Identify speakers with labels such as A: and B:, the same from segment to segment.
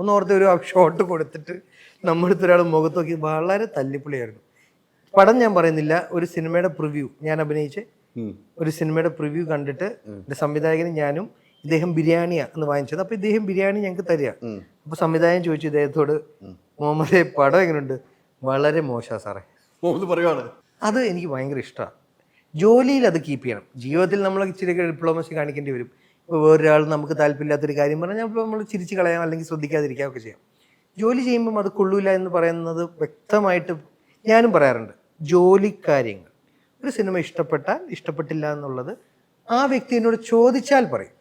A: ഒന്ന് ഓർത്ത് ഒരു ഷോട്ട് കൊടുത്തിട്ട് നമ്മളടുത്ത് ഒരാൾ മുഖത്ത് നോക്കി വളരെ തല്ലിപ്പൊളിയായിരുന്നു. പടം ഞാൻ പറയുന്നില്ല ഒരു സിനിമയുടെ പ്രിവ്യൂ ഞാൻ അഭിനയിച്ച്. ഒരു സിനിമയുടെ പ്രിവ്യൂ കണ്ടിട്ട് എന്റെ സംവിധായകനും ഞാനും ഇദ്ദേഹം ബിരിയാണിയാ എന്ന് വാങ്ങിച്ചത്. അപ്പോൾ ഇദ്ദേഹം ബിരിയാണി ഞങ്ങൾക്ക് തരിക. അപ്പോൾ സംവിധായകൻ ചോദിച്ചു ഇദ്ദേഹത്തോട് മുഹമ്മദ് പടം എങ്ങനെയുണ്ട് വളരെ മോശമാണ് സാറേ.
B: മുഹമ്മദ് പറയുവാണ്.
A: അത് എനിക്ക് ഭയങ്കര ഇഷ്ടമാണ് ജോലിയിൽ അത് കീപ്പ് ചെയ്യണം. ജീവിതത്തിൽ നമ്മൾ ഇച്ചിരി ഡിപ്ലോമസി കാണിക്കേണ്ടി വരും. വേറൊരാൾ നമുക്ക് താല്പര്യമില്ലാത്തൊരു കാര്യം പറഞ്ഞാൽ അപ്പോൾ നമ്മൾ ചിരിച്ച് കളയാം അല്ലെങ്കിൽ ശ്രദ്ധിക്കാതിരിക്കാം ഒക്കെ ചെയ്യാം. ജോലി ചെയ്യുമ്പം അത് കൊള്ളൂല എന്ന് പറയുന്നത് വ്യക്തമായിട്ട് ഞാനും പറയാറുണ്ട്. ജോലി കാര്യങ്ങൾ ഒരു സിനിമ ഇഷ്ടപ്പെട്ടാൽ ഇഷ്ടപ്പെട്ടില്ല എന്നുള്ളത് ആ വ്യക്തി എന്നോട് ചോദിച്ചാൽ പറയും.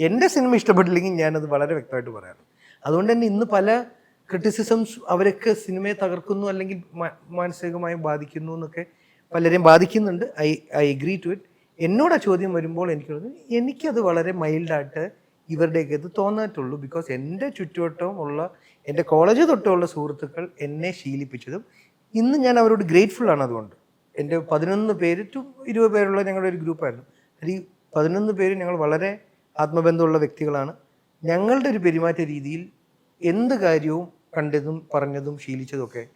A: എന്റെ സിനിമ ഇഷ്ടപ്പെട്ടില്ലെങ്കിൽ ഞാനത് വളരെ വ്യക്തമായിട്ട് പറയാറുണ്ട്. അതുകൊണ്ട് തന്നെ ഇന്ന് പല ക്രിറ്റിസിസംസ് അവരൊക്കെ സിനിമയെ തകർക്കുന്നു അല്ലെങ്കിൽ മാനസികമായി ബാധിക്കുന്നു എന്നൊക്കെ പലരെയും ബാധിക്കുന്നുണ്ട്. I I agree to it എന്നോട് ആ ചോദ്യം വരുമ്പോൾ എനിക്ക് തോന്നുന്നു എനിക്കത് വളരെ മൈൽഡായിട്ട് ഇവരുടെയൊക്കെ ഇത് തോന്നാറ്റുള്ളൂ ബിക്കോസ് എന്റെ ചുറ്റുവട്ടവും ഉള്ള എന്റെ കോളേജ് തൊട്ടുള്ള സുഹൃത്തുക്കൾ എന്നെ ശീലിപ്പിച്ചതും ഇന്ന് ഞാൻ അവരോട് ഗ്രേറ്റ്ഫുൾ ആണ് അതുകൊണ്ട്. എന്റെ പതിനൊന്ന് പേര് ടു ഇരുപത് പേരുള്ള ഞങ്ങളുടെ ഒരു ഗ്രൂപ്പായിരുന്നു അതിൽ പതിനൊന്ന് പേര് ഞങ്ങൾ വളരെ ആത്മബന്ധമുള്ള വ്യക്തികളാണ്. ഞങ്ങളുടെ ഒരു പെരുമാറ്റ രീതിയിൽ എന്ത് കാര്യവും കണ്ടതും പറഞ്ഞതും ശീലിച്ചതും ഒക്കെ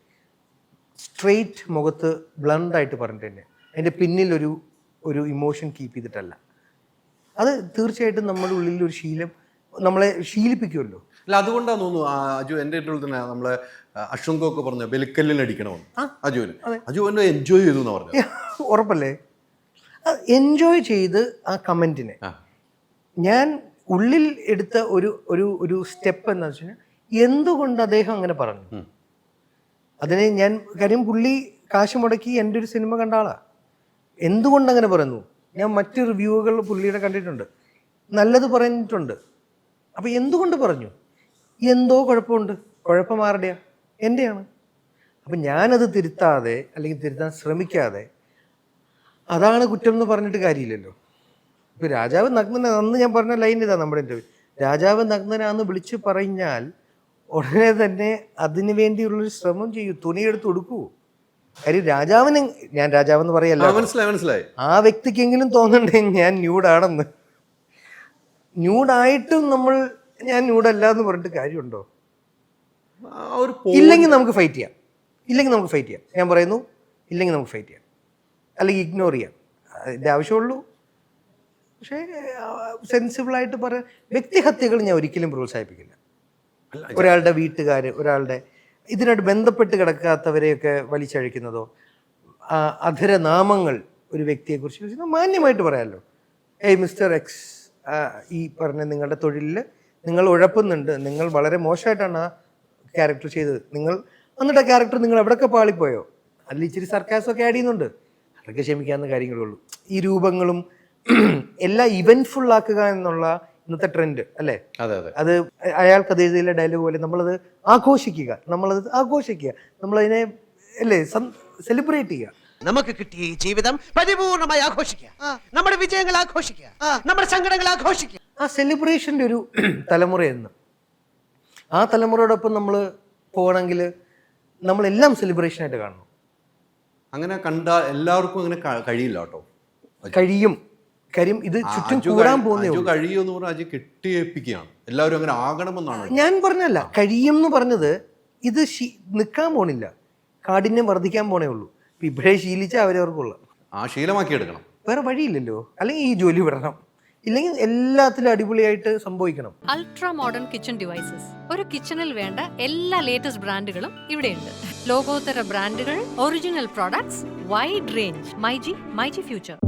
A: സ്ട്രെയിറ്റ് മുഖത്ത് ബ്ലണ്ടായിട്ട് പറഞ്ഞിട്ട് തന്നെ അതിന്റെ പിന്നിൽ ഒരു ഇമോഷൻ കീപ്പ് ചെയ്തിട്ടല്ല. അത് തീർച്ചയായിട്ടും നമ്മുടെ ഉള്ളിൽ ഒരു ശീലം നമ്മളെ ശീലിപ്പിക്കുമല്ലോ.
B: അല്ല അതുകൊണ്ടാണ് തോന്നുന്നു അജു എന്റെ ഏറ്റവും തന്നെ നമ്മളെ അശ്വങ്കൊക്കെ പറഞ്ഞു ബലിക്കല്ലിൽ അടിക്കണമെന്ന് അജുവിന് അജു എന്നെ എൻജോയ് ചെയ്തു എന്ന് പറഞ്ഞു
A: ഉറപ്പല്ലേ? എൻജോയ് ചെയ്ത് ആ
B: കമന്റിനെ
A: ഞാൻ ഉള്ളിൽ എടുത്ത ഒരു ഒരു ഒരു സ്റ്റെപ്പ് എന്താ വെച്ചാൽ എന്തുകൊണ്ട് അദ്ദേഹം അങ്ങനെ പറഞ്ഞു? അതിനെ ഞാൻ കാര്യം പുള്ളി കാശ് മുടക്കി എന്റെ ഒരു സിനിമ കണ്ട ആളാ. എന്തുകൊണ്ട് അങ്ങനെ പറയുന്നു? ഞാൻ മറ്റ് റിവ്യൂകൾ പുള്ളിയുടെ കണ്ടിട്ടുണ്ട്. നല്ലത് പറഞ്ഞിട്ടുണ്ട്. അപ്പോൾ എന്തുകൊണ്ട് പറഞ്ഞു? എന്തോ കുഴപ്പമുണ്ട്. കുഴപ്പം ആരുടെയാ? എന്റെയാണ് അപ്പം ഞാനത് തിരുത്താതെ അല്ലെങ്കിൽ തിരുത്താൻ ശ്രമിക്കാതെ അതാണ് കുറ്റം എന്ന് പറഞ്ഞിട്ട് കാര്യമില്ലല്ലോ. ഇപ്പോൾ രാജാവ് നഗ്നന. അന്ന് ഞാൻ പറഞ്ഞ ലൈൻ ഇതാ നമ്മുടെ ഇന്റർവ്യൂ രാജാവ് നഗ്നനാന്ന് വിളിച്ചു പറഞ്ഞാൽ ഉടനെ തന്നെ അതിനു വേണ്ടിയുള്ളൊരു ശ്രമം ചെയ്യൂ. തുണിയെടുത്ത് കൊടുക്കൂ കാര്യം രാജാവിന് ഞാൻ രാജാവെന്ന് പറയല്ല
B: മനസ്സിലായി മനസ്സിലായി.
A: ആ വ്യക്തിക്കെങ്കിലും തോന്നണ്ടേ ഞാൻ ന്യൂഡാണെന്ന്. ന്യൂഡായിട്ടും നമ്മൾ ഞാൻ ന്യൂഡല്ല എന്ന് പറഞ്ഞിട്ട് കാര്യമുണ്ടോ? ഇല്ലെങ്കിൽ നമുക്ക് ഫൈറ്റ് ചെയ്യാം. ഇല്ലെങ്കിൽ നമുക്ക് ഫൈറ്റ് ചെയ്യാം. ഞാൻ പറയുന്നു ഇല്ലെങ്കിൽ നമുക്ക് ഫൈറ്റ് ചെയ്യാം. അല്ലെങ്കിൽ ഇഗ്നോർ ചെയ്യാം. അതിന്റെ ആവശ്യമുള്ളൂ. പക്ഷേ സെൻസിബിളായിട്ട് പറ വ്യക്തിഹത്യകൾ ഞാൻ ഒരിക്കലും പ്രോത്സാഹിപ്പിക്കില്ല. ഒരാളുടെ വീട്ടുകാർ ഒരാളുടെ ഇതിനായിട്ട് ബന്ധപ്പെട്ട് കിടക്കാത്തവരെയൊക്കെ വലിച്ചഴിക്കുന്നതോ? അധരനാമങ്ങൾ ഒരു വ്യക്തിയെക്കുറിച്ച് മാന്യമായിട്ട് പറയാമല്ലോ ഏയ് മിസ്റ്റർ എക്സ് ഈ പറഞ്ഞ നിങ്ങളുടെ തൊഴിലിൽ നിങ്ങൾ ഉഴപ്പുന്നുണ്ട്. നിങ്ങൾ വളരെ മോശമായിട്ടാണ് ആ ക്യാരക്ടർ ചെയ്തത്. നിങ്ങൾ എന്നിട്ട് ആ ക്യാരക്ടർ നിങ്ങൾ എവിടെയൊക്കെ പാളിപ്പോയോ? അതിൽ ഇച്ചിരി സർക്കാസൊക്കെ ആഡ് ചെയ്യുന്നുണ്ട്. അതൊക്കെ ക്ഷമിക്കാവുന്ന കാര്യങ്ങളേ ഉള്ളൂ. ഈ രൂപങ്ങളും എല്ലാം ഇവന്റ് ഫുള്ളാക്കുക എന്നുള്ള ഇന്നത്തെ ട്രെൻഡ് അല്ലേ?
B: അതെ അതെ.
A: അത് അയാൾക്ക് അത് എഴുതിയില്ല ഡയലോഗ് പോലെ നമ്മളത് ആഘോഷിക്കുക നമ്മളത് ആഘോഷിക്കുക നമ്മളതിനെ അല്ലേ സെലിബ്രേറ്റ് ചെയ്യുക.
C: നമുക്ക് കിട്ടിയ ഈ ജീവിതം പരിപൂർണമായി ആഘോഷിക്കുക. നമ്മുടെ വിജയങ്ങൾ ആഘോഷിക്കുക. നമ്മുടെ സങ്കടങ്ങൾ ആഘോഷിക്കുക.
A: ആ സെലിബ്രേഷന്റെ ഒരു തലമുറയെന്ന് ആ തലമുറയോടൊപ്പം നമ്മൾ പോകണമെങ്കിൽ നമ്മളെല്ലാം സെലിബ്രേഷനായിട്ട് കാണണം.
B: അങ്ങനെ കണ്ട എല്ലാവർക്കും അങ്ങനെ കഴിയില്ല കേട്ടോ.
A: കഴിയും. കാര്യം ഇത് ചുറ്റും കൂടാൻ പോകുന്നേ
B: കഴിയുമെന്ന് പറഞ്ഞാൽ അജു കെട്ടിയേപ്പിക്കുകയാണ്. എല്ലാവരും അങ്ങനെ ആകണമെന്നാണ്
A: ഞാൻ പറഞ്ഞല്ല കഴിയും എന്ന് പറഞ്ഞത് ഇത് നിൽക്കാൻ പോണില്ല. കാഠിന്യം വർദ്ധിക്കാൻ പോണേ ഉള്ളൂ. ഇവിടെ ഇപ്പോഴേ ശീലിച്ച അവരവർക്കുള്ള
B: ആ ശീലമാക്കി എടുക്കണം.
A: വേറെ വഴിയില്ലല്ലോ. അല്ലെങ്കിൽ ഈ ജോലി വിടണം. ഇല്ലെങ്കിൽ എല്ലാത്തിലും അടിപൊളിയായിട്ട് സംഭവിക്കണം.
D: അൾട്രാ മോഡേൺ കിച്ചൺ ഡിവൈസസ് ഒരു കിച്ചണിൽ വേണ്ട എല്ലാ ലേറ്റസ്റ്റ് ബ്രാൻഡുകളും ഇവിടെയുണ്ട്. ലോകോത്തര ബ്രാൻഡുകൾ original products wide range myG myG future